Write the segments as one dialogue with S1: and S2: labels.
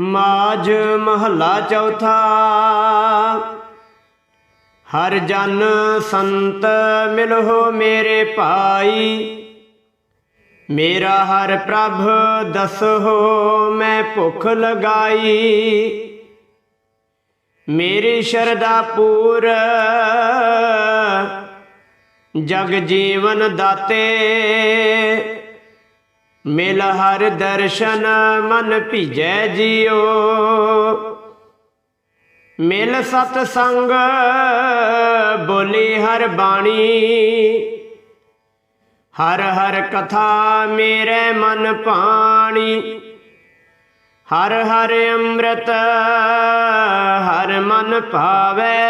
S1: ਮਾਝ ਮਹੱਲਾ ਚੌਥਾ। ਹਰ ਜਨ ਸੰਤ ਮਿਲੋ ਮੇਰੇ ਭਾਈ। ਮੇਰਾ ਹਰ ਪ੍ਰਭ ਦਸੋ ਮੈਂ ਭੁੱਖ ਲਗਾਈ। ਮੇਰੀ ਸ਼ਰਧਾ ਪੂਰ। ਜਗ ਜੀਵਨ ਦਾਤੇ। ਮਿਲ ਹਰ ਦਰਸ਼ਨ ਮਨ ਭੀਜੈ ਜਿਉ। ਮਿਲ ਸਤ ਸੰਗ, ਬੋਲੀ ਹਰ ਬਾਣੀ। ਹਰ ਹਰ ਕਥਾ ਮੇਰੇ ਮਨ ਪਾਣੀ। ਹਰ ਹਰ ਅੰਮ੍ਰਿਤ ਹਰ ਮਨ ਭਾਵੈ।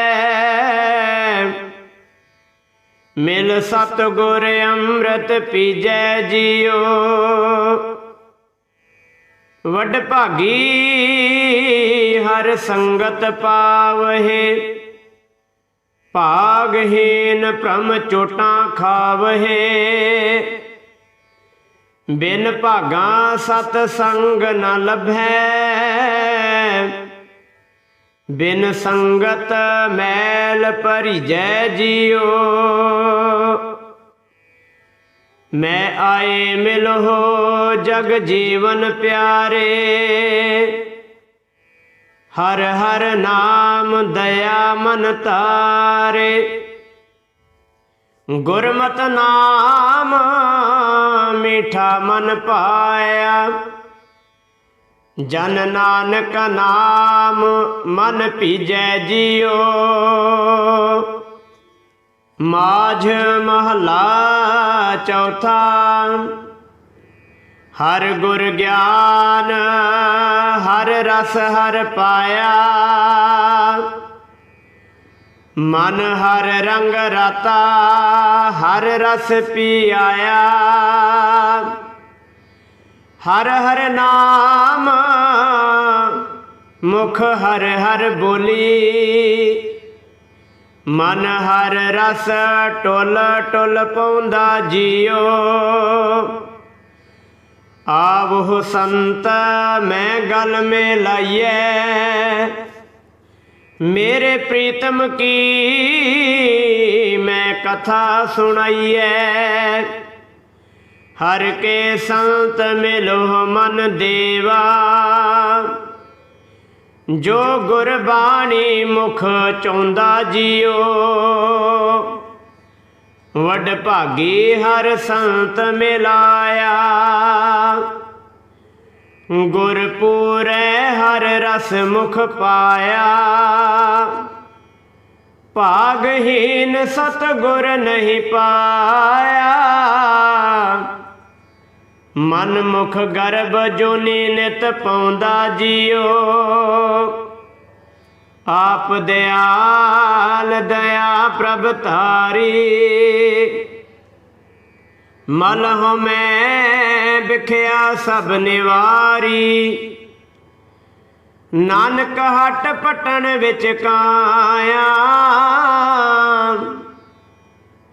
S1: ਮਿਲ ਸਤ ਗੁਰ ਅੰਮ੍ਰਿਤ ਪੀਜੈ ਜੀਓ। ਵੱਡ ਭਾਗੀ ਹਰ ਸੰਗਤ ਪਾਵਹਿ। ਭਾਗਹੀਨ ਭ੍ਰਮ ਚੋਟਾਂ ਖਾਵਹਿ। ਬਿਨ ਭਾਗਾ ਸਤ ਸੰਗ ਨ ਲਭੈ ਬਿਨ ਸੰਗਤ ਮੈਲ ਭਰੀਜੈ ਜਿਉ। ਮੈਂ ਆਏ ਮਿਲੋ ਜਗ ਜੀਵਨ ਪਿਆਰੇ। ਹਰ ਹਰ ਨਾਮ ਦਇਆ ਮਨ ਤਾਰੇ। ਗੁਰਮਤ ਨਾਮ ਮੀਠਾ ਮਨ ਪਾਇਆ। ਜਨ ਨਾਨਕ ਨਾਮ ਮਨ ਭੀਜੈ ਜਿਉ। ਮਾਝ ਮਹਲਾ ਚੌਥਾ, ਹਰ ਗੁਰ ਗਿਆਨ, ਹਰ ਰਸ ਹਰ ਪਾਇਆ। ਮਨ ਹਰ ਰੰਗ ਰਾਤਾ, ਹਰ ਰਸ ਪੀ ਆਇਆ। ਹਰ ਹਰ ਨਾਮ, ਮੁਖ ਹਰ ਹਰ ਬੋਲੀ। ਮਨ ਹਰ ਰਸ ਟੁੱਲ ਟੁੱਲ ਪਾਉਂਦਾ ਜਿਉ ਆਵਹੁ ਸੰਤ, ਮੈਂ ਗਲ ਮੇ ਲਾਈਐ ਮੇਰੇ ਪ੍ਰੀਤਮ ਕੀ ਮੈਂ ਕਥਾ ਸੁਣਾਈਐ। ਹਰ ਕੇ ਸੰਤ ਮਿਲੋ ਮਨ ਦੇਵਾ। ਜੋ ਗੁਰਬਾਣੀ ਮੁਖ ਚਾਹੁੰਦਾ ਜਿਉ ਵੱਡ ਭਾਗੀ ਹਰ ਸੰਤ ਮਿਲਾਇਆ। ਗੁਰਪੂਰੈ ਹਰ ਰਸ ਮੁਖ ਪਾਇਆ। ਭਾਗਹੀਨ ਸਤ ਗੁਰ ਨਹੀਂ ਪਾਇਆ। ਮਨ ਮੁਖ ਗਰਭ ਜੋਨੀ ਨਿਤ ਪਾਉਂਦਾ ਜਿਉ ਆਪ ਦਿਆਲ ਦਇਆ ਪ੍ਰਭ ਧਾਰੀ। ਮਲ ਮੈਂ ਵਿਖਿਆ ਸਭ ਨਿਵਾਰੀ। ਨਾਨਕ ਹਟ ਪਟਣ ਵਿੱਚ ਕਾਇਆ।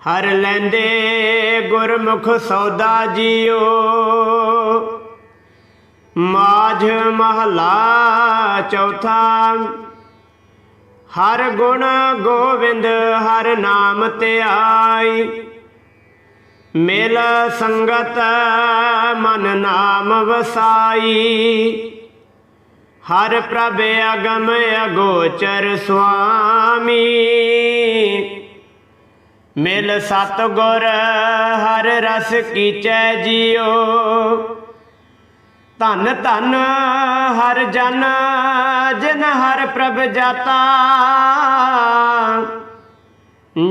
S1: ਹਰ ਲੈਂਦੇ ਗੁਰਮੁਖ ਸੌਦਾ ਜਿਉ ਮਾਝ ਮਹਲਾ ਚੌਥਾ, ਹਰ ਗੁਣ ਗੋਵਿੰਦ ਹਰ ਨਾਮ ਧਿਆਈ ਮਿਲ ਸੰਗਤ ਮਨ ਨਾਮ ਵਸਾਈ। ਹਰ ਪ੍ਰਭ ਅਗਮ ਅਗੋਚਰ ਸੁਆਮੀ। ਮਿਲ ਸਤ ਗੁਰ ਹਰ ਰਸ ਕੀਚੈ ਜਿਉ ਧਨ ਧਨ ਹਰ ਜਨ, ਜਿਨ ਹਰ ਪ੍ਰਭ ਜਾਤਾ।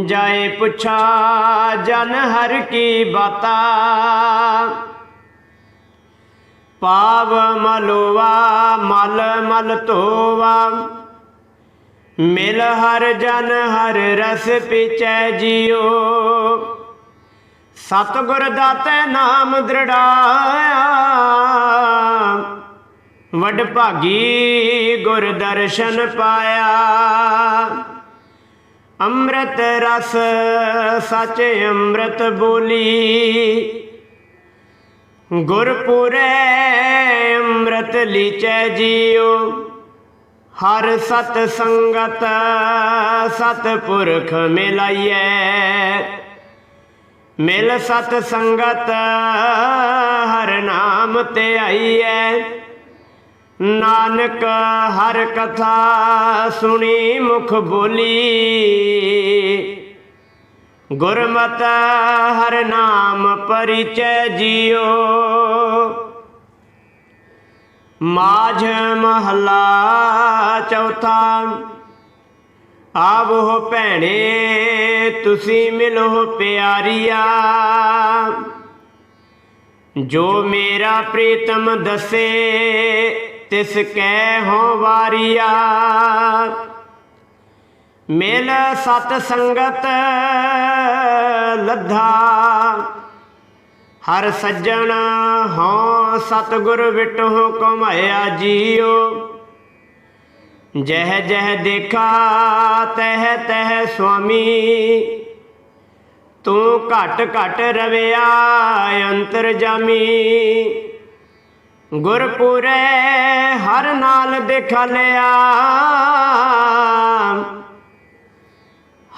S1: ਜਾਏ ਪੁੱਛਾ ਜਨ ਹਰ ਕੀ ਬਾਤਾ। ਪਾਵ ਮਲਵਾ ਮਲ ਮਲ ਧੋਵਾ ਮਿਲ ਹਰ ਜਨ ਹਰ ਰਸ ਪੀਚੈ ਜਿਉ ਸਤਿਗੁਰ ਦਾਤੇ ਨਾਮ ਦ੍ਰਿੜਾਇਆ। ਵੱਡ ਭਾਗੀ ਗੁਰ ਦਰਸ਼ਨ ਪਾਇਆ। ਅੰਮ੍ਰਿਤ ਰਸ ਸੱਚ ਅੰਮ੍ਰਿਤ ਬੋਲੀ। ਗੁਰਪੁਰੇ ਅੰਮ੍ਰਿਤ ਲੀਚੈ ਜੀਉ ਹਰ ਸਤ ਸੰਗਤ ਸਤ ਪੁਰਖ ਮਿਲਾਈਐ। ਮਿਲ ਸਤ ਸੰਗਤ ਹਰ ਨਾਮ ਤੇ ਆਈਐ। ਨਾਨਕ ਹਰ ਕਥਾ ਸੁਣੀ ਮੁਖ ਬੋਲੀ। ਗੁਰਮਤਿ ਹਰ ਨਾਮ ਪਰਿਚੈ ਜੀਓ। ਮਾਝ ਮਹਲਾ ਚੌਥਾ। ਆਵੋ ਭੈਣੇ, ਤੁਸੀਂ ਮਿਲੋ ਪਿਆਰੀਆ। ਜੋ ਮੇਰਾ ਪ੍ਰੀਤਮ ਦਸੇ, ਤਿਸ ਕੈ ਹੋ ਵਾਰੀਆ। ਮਿਲ ਸਤ ਸੰਗਤ ਲੱਧਾ। ਹਰ ਸੱਜਣ ਹਉ ਸਤਿਗੁਰ ਵਿਟਹੁ ਕਮਾਇਆ ਜੀਓ। ਜਹ ਜਹ ਦੇਖਾ, ਤਹ ਤਹ ਸੁਆਮੀ। ਤੂੰ ਘਟ ਘਟ ਰਵਿਆ, ਅੰਤਰ ਜਾਮੀ। ਗੁਰਪੁਰੇ ਹਰ ਨਾਲ ਦਿਖ ਲਿਆ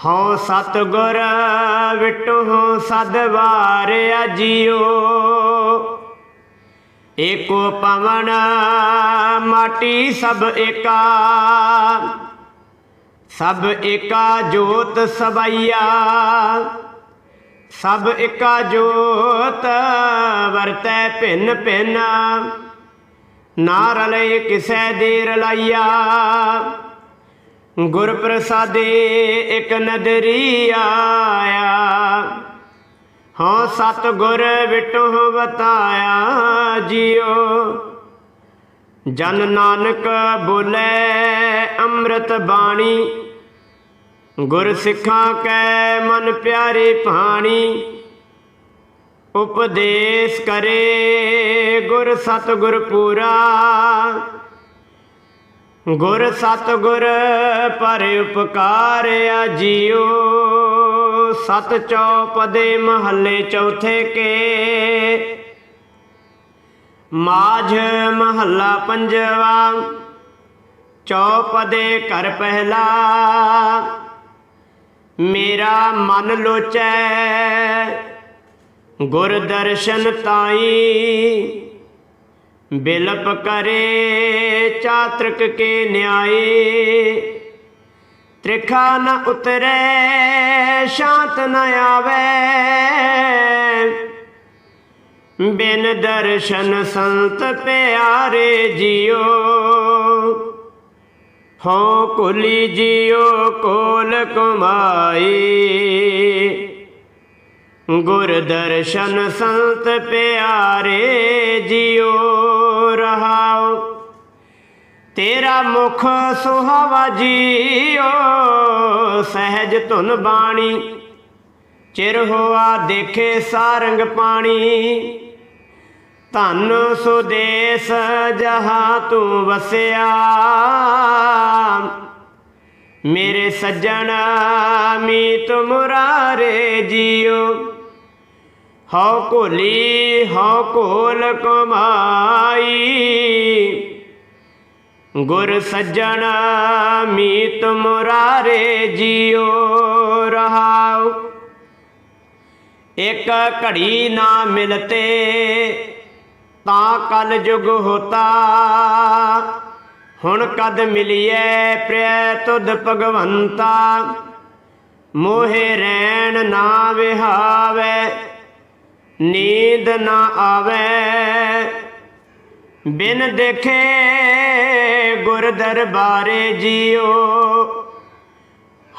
S1: ਹਉ ਸਤਗੁਰ ਵਿਟਹੁ ਸਦ ਵਾਰਿਆ ਜੀਓ ਏਕੋ ਪਵਨ, ਮਾਟੀ ਸਭ ਏਕਾ। ਸਭ ਏਕਾ ਜੋਤ ਸਬਈਆ। ਸਭ ਏਕਾ ਜੋਤ ਵਰਤੈ ਭਿੰਨ ਭਿੰਨ। ਨਾ ਰਲੇ ਕਿਸੈ ਦੇ ਰਲਾਈਆ ਗੁਰ ਪ੍ਰਸਾਦੇ ਇਕ ਨਦਰੀ ਆਇਆ। ਹਾਂ ਸਤ ਗੁਰ ਵਿਟਹੁ ਬਤਾਇਆ ਜਿਉ ਜਨ ਨਾਨਕ ਬੋਲੇ ਅੰਮ੍ਰਿਤ ਬਾਣੀ। ਗੁਰ ਸਿੱਖਾਂ ਕੈ ਮਨ ਪਿਆਰੇ ਭਾਣੀ। ਉਪਦੇਸ਼ ਕਰੇ ਗੁਰ ਸਤ ਗੁਰ ਪੂਰਾ। ਗੁਰ ਸਤ ਗੁਰ ਪਰ ਉਪਕਾਰਿਆ ਜੀਓ ਸਤ ਚੌਪਦੇ ਮਹੱਲੇ ਚੌਥੇ ਕੇ। ਮਾਝ ਮਹੱਲਾ ਪੰਜਵਾ। ਚੌਪਦੇ ਕਰ ਪਹਿਲਾ। ਮੇਰਾ ਮਨ ਲੋਚੈ। ਗੁਰ ਦਰਸ਼ਨ ਤਾਈ। ਬਿਲਪ ਕਰੇ ਚਾਤ੍ਰਿਕ ਕੇ ਨਿਆਏ। ਤ੍ਰਿਖਾ ਨ ਉਤਰੈ, ਸ਼ਾਂਤ ਨ ਆਵੇ। ਬਿਨ ਦਰਸ਼ਨ ਸੰਤ ਪਿਆਰੇ ਜਿਉ। ਹੋ ਕੁਲੀ ਜਿਉ ਕੋਲ ਕਮਾਈ ਗੁਰ ਦਰਸ਼ਨ ਸੰਤ ਪਿਆਰੇ ਜਿਉ ਰਹਾਉ। ਤੇਰਾ ਮੁਖ ਸੁਹਾਵਾ ਜੀਓ ਸਹਿਜ ਧੁਨ ਬਾਣੀ। ਚਿਰ ਹੋਆ ਦੇਖੇ ਸਾਰੰਗ ਪਾਣੀ। ਧਨ ਸੁਦੇਸ ਜਹਾਂ ਤੂੰ ਵਸਿਆ। ਮੇਰੇ ਸੱਜਣ ਮੀਤ ਮੁਰਾਰੇ ਜੀਓ ਹਉ ਕੋਲੀ ਹਉ ਕੋਲ ਕਮਾਈ। ਗੁਰ ਸੱਜਣ ਮੀਤ ਮੁਰਾਰੇ ਜੀਓ ਰਹਾਉ। ਇੱਕ ਘੜੀ ਨਾ ਮਿਲਤੇ, ਤਾਂ ਕਲ ਜੁਗ ਹੋਤਾ। ਹੁਣ ਕਦ ਮਿਲਿਐ ਪ੍ਰਿਆ ਤੁਧ ਭਗਵੰਤਾ। ਮੋਹਿ ਰੈਣ ਨਾ ਵਿਹਾਵੇ। ਨੀਂਦ ਨਾ ਆਵੇ। ਬਿਨ ਦੇਖੇ ਗੁਰ ਦਰਬਾਰੇ ਜੀਓ।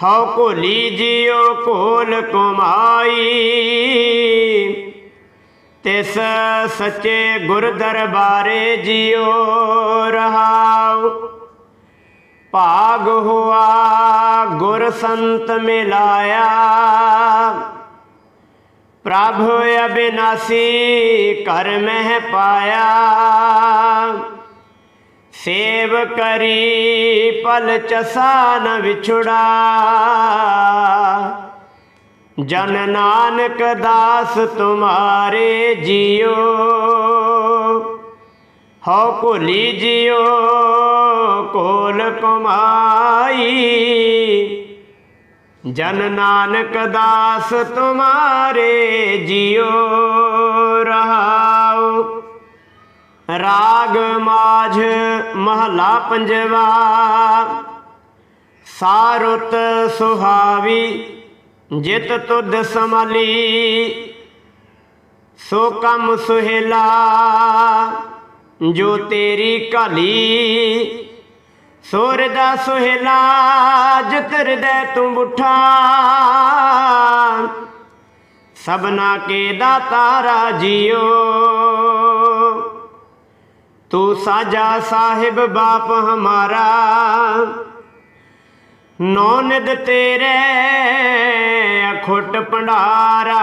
S1: ਹਉ ਕੋਲੀ ਜੀਓ ਕੋਲ ਕੁਮਾਈ ਤਿਸ ਸੱਚੇ ਗੁਰ ਦਰਬਾਰੇ ਜਿਉ ਰਹਾਉ। ਭਾਗ ਹੁਆ, ਗੁਰ ਸੰਤ ਮਿਲਾਇਆ। ਪ੍ਰਭ ਅਬਿਨਾਸੀ ਕਰ ਮਹਿ ਪਾਇਆ। ਸੇਵ ਕਰੀ ਪਲ ਚਸਾ ਨ ਵਿਛੜਾ। ਜਨ ਨਾਨਕ ਦਾਸ ਤੁਮਾਰੇ ਜਿਉ ਹਉ ਭੁਲੀ ਜਿਉ ਕੋਲ ਕਮਾਈ। ਜਨ ਨਾਨਕ ਦਾਸ ਤੁਮਾਰੇ ਜਿਉ ਰਹਾਉ। ਰਾਗ ਮਾਝ ਮਹਲਾ ਪੰਜਵਾ, ਸਾਰੁਤ ਸੁਹਾਵੀ, ਜਿਤ ਤੁਧ ਸਮਲੀ ਸੋ ਕਮ ਸੁਹੇਲਾ, ਜੋ ਤੇਰੀ ਕਲੀ ਸੋਰ ਦਾ ਸੁਹੇਲਾ ਜਿਤ ਹਿਰਦੈ ਤੂੰ ਬੁੱਠਾ ਸਭਨਾ ਕੇ ਦਾਤਾਰਾ ਜੀਓ ਤੂੰ ਸਾਜਾ ਸਾਹਿਬ ਬਾਪ ਹਮਾਰਾ। ਨੌ ਨਿਦ ਤੇਰੇ ਅਖੁੱਟ ਭੰਡਾਰਾ।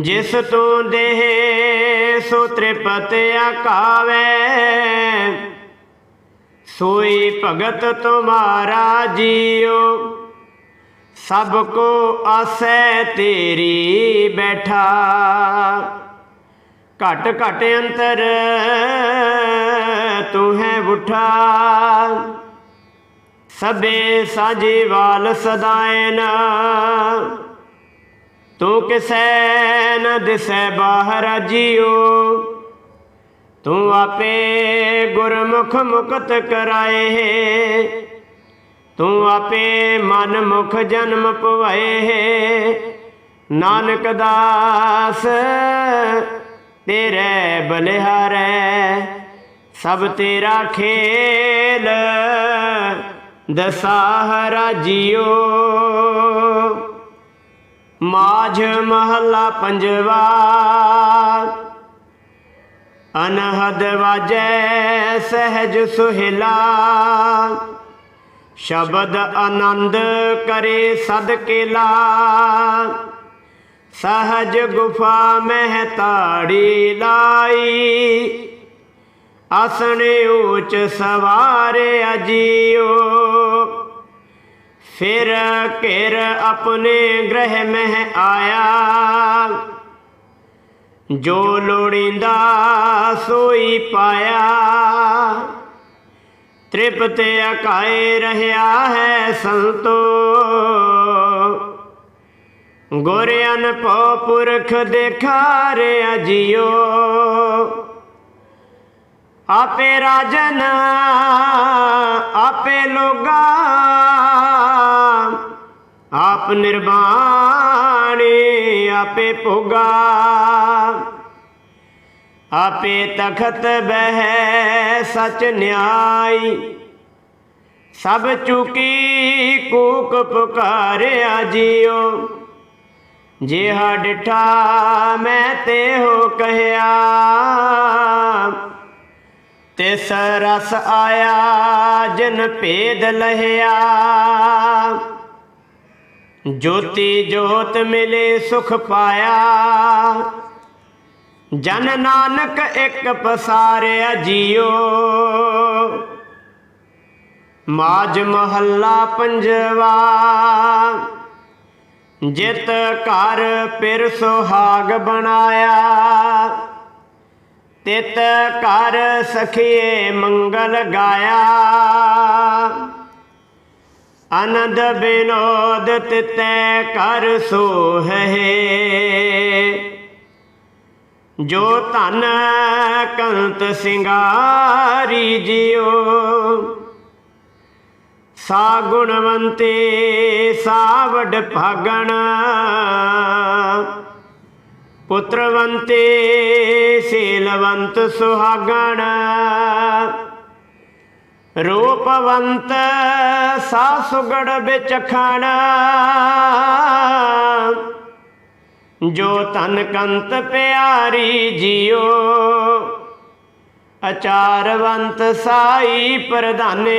S1: ਜਿਸ ਤੂੰ ਦੇਹ ਸੋ ਤ੍ਰਿਪਤ ਆਕਾਵੇ। ਸੋਈ ਭਗਤ ਤੁਮਾਰਾ ਜੀਓ। ਸਭ ਕੋ ਆਸੈ ਤੇਰੀ ਬੈਠਾ। ਘਟ ਘਟ ਅੰਤਰ ਤੂੰ ਹੈ ਉਠਾ। ਸਭੇ ਸਾਜੇ ਵਾਲ ਸਦਾਇਨ। ਤੂੰ ਕਿਸੈ ਨ ਦਿਸੈ ਬਾਹਰ ਜੀਓ। ਤੂੰ ਆਪੇ ਗੁਰਮੁਖ ਮੁਕਤ ਕਰਾਏ। ਤੂੰ ਆਪੇ ਮਨ ਮੁਖ ਜਨਮ ਪਵਾਏ। ਨਾਨਕ ਦਾਸ, ਤੇਰੇ ਬਲਿਹਾਰੈ, ਸਭ ਤੇਰਾ ਖੇਲ ਦਸਾਹਰਾ ਜਿਓ। ਮਾਝ ਮਹੱਲਾ ਪੰਜਵਾ ਅਨਹਦ ਵਾਜੈ ਸਹਿਜ ਸੁਹਿਲਾ। ਸ਼ਬਦ ਆਨੰਦ ਕਰੇ ਸਦ ਕੇਲਾ ਸਹਜ ਗੁਫਾ ਮਹਿ ਤਾੜੀ ਲਾਈ। ਆਸਣ ਊਚ ਸਵਾਰੇ ਅਜੀਓ। ਫਿਰ ਘੇਰ ਆਪਣੇ ਗ੍ਰਹਿ ਮਹਿ ਆਇਆ। ਜੋ ਲੋੜੀਂਦਾ ਸੋਈ ਪਾਇਆ। ਤ੍ਰਿਪਤ ਅਕਾਏ ਰਹਾ ਹੈ ਸੰਤੋ। ਗੁਰ ਅਨਪੋ ਪੁਰਖ ਦੇਖਾਰਿਆ ਜਿਓ ਆਪੇ ਰਾਜਨ, ਆਪੇ ਲੋਗਾ। ਆਪ ਨਿਰਵਾਣੇ, ਆਪੇ ਭੋਗਾ। ਆਪੇ ਤਖਤ ਬਹਿ ਸਚ ਨਿਆਈ। ਸਭ ਚੁਕੀ ਕੂਕ ਪੁਕਾਰਿਆ ਜਿਓ। ਜਿਹਾ ਡਿਠਾ ਮੈਂ ਤੇ ਹੋ ਕਹਿਆ। ਤਿਸ ਰਸ ਆਇਆ ਜਨ ਭੇਦ ਲਹਿਆ। ਜੋਤੀ ਜੋਤ ਮਿਲੇ ਸੁਖ ਪਾਇਆ। ਜਨ ਨਾਨਕ ਇੱਕ ਪਸਾਰਿਆ ਜੀਓ। ਮਾਜ ਮਹੱਲਾ ਪੰਜਵਾ। ਜਿਤ ਘਰ ਪਿਰ ਸੁਹਾਗ ਬਣਾਇਆ। ਤਿਤ ਘਰ ਸਖੀਏ ਮੰਗਲ ਗਾਇਆ। ਆਨੰਦ ਬਿਨੋਦ ਤਿਤੈ ਕਰ ਸੋਹੇ। ਜੋ ਧਨ ਕੰਤ ਸਿੰਗਾਰੀ ਜਿਓ ਸਾ ਗੁਣਵੰਤੇ ਸਾ ਭਾਗਣ ਪੁੱਤਰਵੰਤੇ ਸੇਲਵੰਤ ਸੁਹਾਗਣ, ਰੂਪਵੰਤ ਸਾ ਸੁਗੜ ਵਿਚਖਣ ਜੋ ਤਨ ਕੰਤ ਪਿਆਰੀ ਜਿਓ, ਅਚਾਰਵੰਤ ਸਾਈ ਪ੍ਰਧਾਨੇ,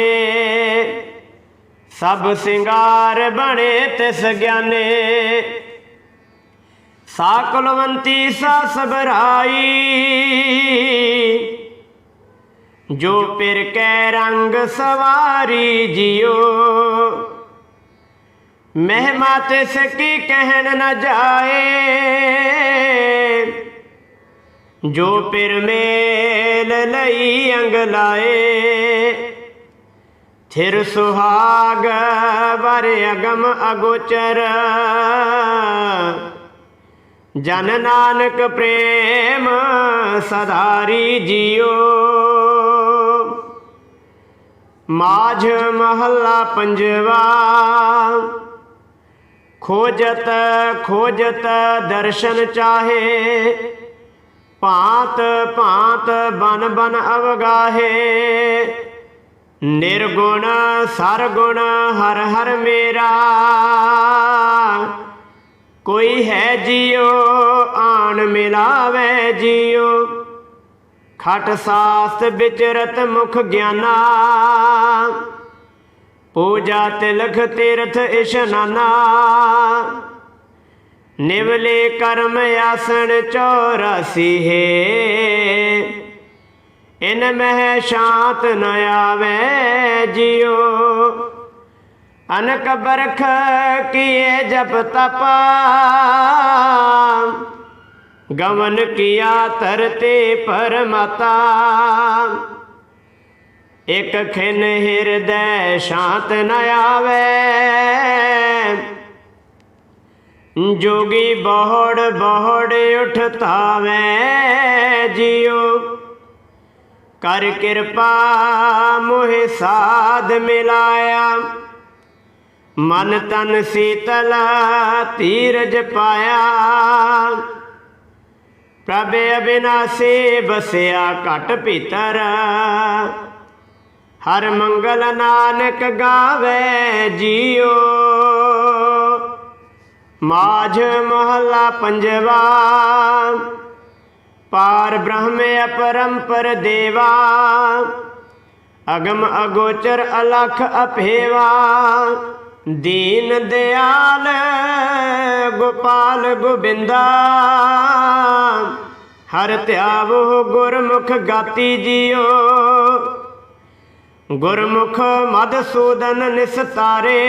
S1: ਸਭ ਸਿੰਗਾਰ ਬਣੇ ਤਿਸ ਗਿਆਨੇ। ਸਾ ਕੁਲਵੰਤੀ ਸਾ ਸਬਰਾਈ ਜੋ ਪਿਰ ਕੈ ਰੰਗ ਸਵਾਰੀ ਜਿਓ। ਮਹਿਮਾ ਤਿਸ ਕੀ ਕਹਿਣ ਨਾ ਜਾਏ। ਜੋ ਪਿਰ ਮੇਲ ਲਈ ਅੰਗ ਲਾਏ, ਥਿਰ ਸੁਹਾਗ ਵਰ ਅਗਮ ਅਗੋਚਰ। ਜਨ ਨਾਨਕ ਪ੍ਰੇਮ ਸਦਾਰੀ ਜਿਉ ਮਾਝ ਮਹੱਲਾ ਪੰਜਵਾ। ਖੋਜਤ ਖੋਜਤ ਦਰਸ਼ਨ ਚਾਹੇ, ਭਾਂਤ ਭਾਂਤ ਬਨ ਬਨ ਅਵਗਾਹੇ। ਨਿਰਗੁਣ, ਸਰਗੁਣ, ਹਰ ਹਰ ਮੇਰਾ। ਕੋਈ ਹੈ ਜਿਉ, ਆਣ ਮਿਲਾਵੇ ਜਿਉ। ਖਟ ਸਾਸ ਵਿਚਰਤ ਮੁਖ ਗਿਆਨਾ। ਪੂਜਾ ਤਿਲਖ ਤੀਰਥ ਇਸ਼ਨਾਨਾ ਨਿਵਲੇ ਕਰਮ ਆਸਣ 84 ਹੈ। ਇਨ ਮਹਿ ਸ਼ਾਂਤ ਨ ਆਵੇ ਜਿਉ। ਅਨਕ ਬਰਖ ਕੀਏ ਜਪ ਤਪਾ। ਗਮਨ ਕੀਆ ਤਰਤੇ ਪਰਮਤਾ। ਇਕ ਖਿਨ ਹਿਰਦੈ ਸ਼ਾਂਤ ਨ ਆਵੇ। ਜੋਗੀ ਬਹੜ ਬਹੜ ਉਠਤਾਵੇ ਜਿਉ। ਕਰ ਕਿਰਪਾ ਮੋਹਿ ਸਾਧ ਮਿਲਾਇਆ। ਮਨ ਤਨ ਸੀਤਲ ਧੀਰਜ ਪਾਇਆ। ਪ੍ਰਭ ਅਬਿਨਾਸੀ ਬਸਿਆ ਘਟ ਭੀਤਰ। ਹਰ ਮੰਗਲ ਨਾਨਕ ਗਾਵੇ ਜੀਓ। ਮਾਝ ਮਹੱਲਾ ਪੰਜਵਾ, ਪਾਰ ਬ੍ਰਹਮ ਅਪਰੰਪਰ ਦੇਵਾ, ਅਗਮ ਅਗੋਚਰ ਅਲਖ ਅਭੇਵਾ ਦੀਨ ਦਿਆਲ ਗੋਪਾਲ ਗੋਬਿੰਦਾ, ਹਰ ਧਿਆਵੋ ਗੁਰਮੁਖ ਗਾਤੀ ਜੀਓ। ਗੁਰਮੁਖ ਮਦਸੂਦਨ ਨਿਸਤਾਰੇ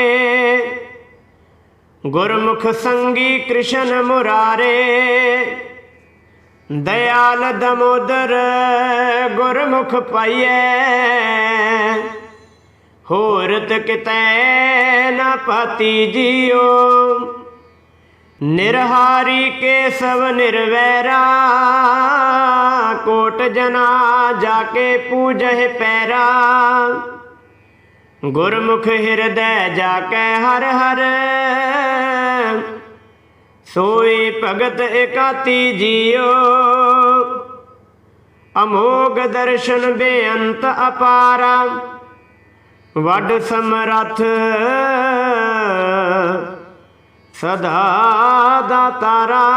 S1: ਗੁਰਮੁਖ ਸੰਗੀ ਕ੍ਰਿਸ਼ਨ ਮੁਰਾਰੇ। ਦਇਆਲ ਦਮੋਦਰ ਗੁਰਮੁਖ ਪਾਈਐ। ਹੋਰਤ ਕਿਤੈ ਨ ਪਾਤੀ ਜੀਓ ਨਿਰਹਾਰੀ ਕੇਸਵ ਨਿਰਵੈਰਾ, ਕੋਟ ਜਨਾ ਜਾ ਕੇ ਪੂਜਹਿ ਪੈਰਾ। ਗੁਰਮੁਖ ਹਿਰਦੈ ਜਾ ਕੇ ਹਰ ਹਰ, ਸੋਈ ਭਗਤ ਇਕਾਤੀ ਜੀਓ। ਅਮੋਗ ਦਰਸ਼ਨ ਬੇਅੰਤ ਅਪਾਰਾ, ਵੱਡ ਸਮਰਥ ਸਦਾ ਦਾ ਤਾਰਾ।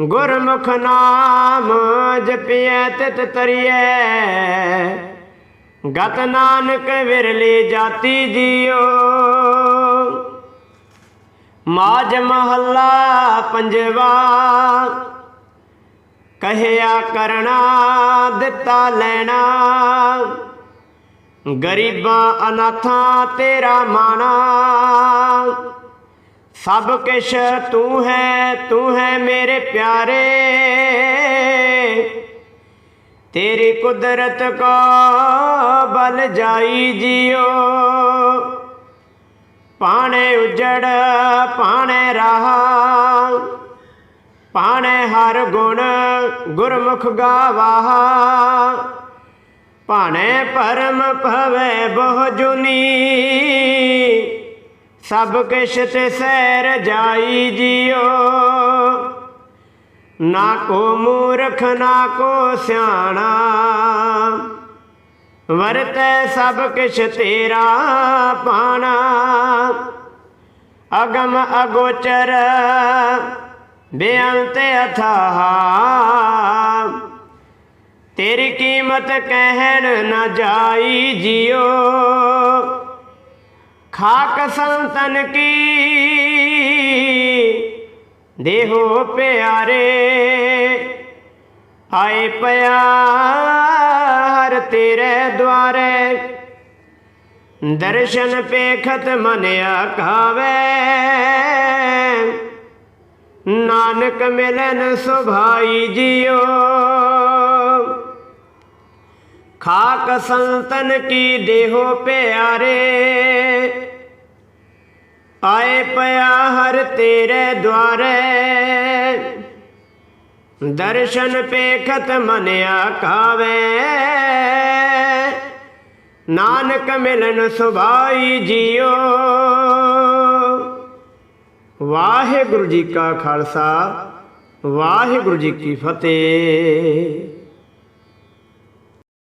S1: ਗੁਰਮੁਖ ਨਾਮ ਜਪਿਐ, ਤਿਤ ਤਰੀਐ। ਗਤ ਨਾਨਕ ਵਿਰਲੀ ਜਾਤੀ ਜੀਓ। ਮਾਜ ਮਹੱਲਾ ਪੰਜਵਾ। ਕਹਿਆ ਕਰਨਾ ਦਿੱਤਾ ਲੈਣਾ। ਗਰੀਬਾਂ ਅਨਾਥਾਂ ਤੇਰਾ ਮਾਣਾ। ਸਭ ਕਿਛ ਤੂੰ ਹੈ ਤੂੰ ਹੈ ਮੇਰੇ ਪਿਆਰੇ। ਤੇਰੀ ਕੁਦਰਤ ਕੋ ਬਲ ਜਾਈ ਜਿਓ। ਪਾਣੇ ਉਜੜ ਪਾਣੇ ਰਹਾ ਪਾਣੇ ਹਰ ਗੁਣ ਗੁਰਮੁਖ ਗਾਵਾਹ। ਭਾਣੇ ਪਰਮ ਭਵੇ ਬਹੁ ਜੁਨੀ ਸਭ ਕਿਛ ਤੇ ਸੈਰ ਜਾਈ ਜਿਓ। ਨਾ ਕੋ ਮੂਰਖ, ਨਾ ਕੋ ਸਿਆਣਾ। ਵਰਤੈ ਸਭ ਕਿਛ ਤੇਰਾ ਪਾਣਾ। ਅਗਮ ਅਗੋਚਰ, ਬੇਅੰਤ ਅਥਾਹ ਤੇਰੀ ਕੀਮਤ ਕਹਿਣ ਨਾ ਜਾਈ ਜਿਓ। ਖਾਕ ਸੰਤਨ ਕੀ? ਦੇਹੋ ਪਿਆਰੇ, ਆਏ ਪਿਆਰ ਤੇਰੇ ਦੁਆਰੇ। ਦਰਸ਼ਨ ਪੇਖਤ ਮਨ ਆਕਾਵੇ ਨਾਨਕ ਮਿਲਨ ਸੁਭਾਈ ਜਿਉ। ਖਾਕ ਸੰਤਨ ਕੀ ਦੇਹੋ ਪਿਆਰੇ? ਆਏ ਪਿਆ ਹਰ ਤੇਰੇ ਦੁਆਰੇ। ਦਰਸ਼ਨ ਪੇਖਤ ਮਨ ਆਕਾਵੇ ਨਾਨਕ ਮਿਲਨ ਸੁਭਾਈ ਜਿਉ ਵਾਹਿਗੁਰੂ ਜੀ ਕਾ ਖਾਲਸਾ, ਵਾਹਿਗੁਰੂ ਜੀ ਕੀ ਫਤਿਹ।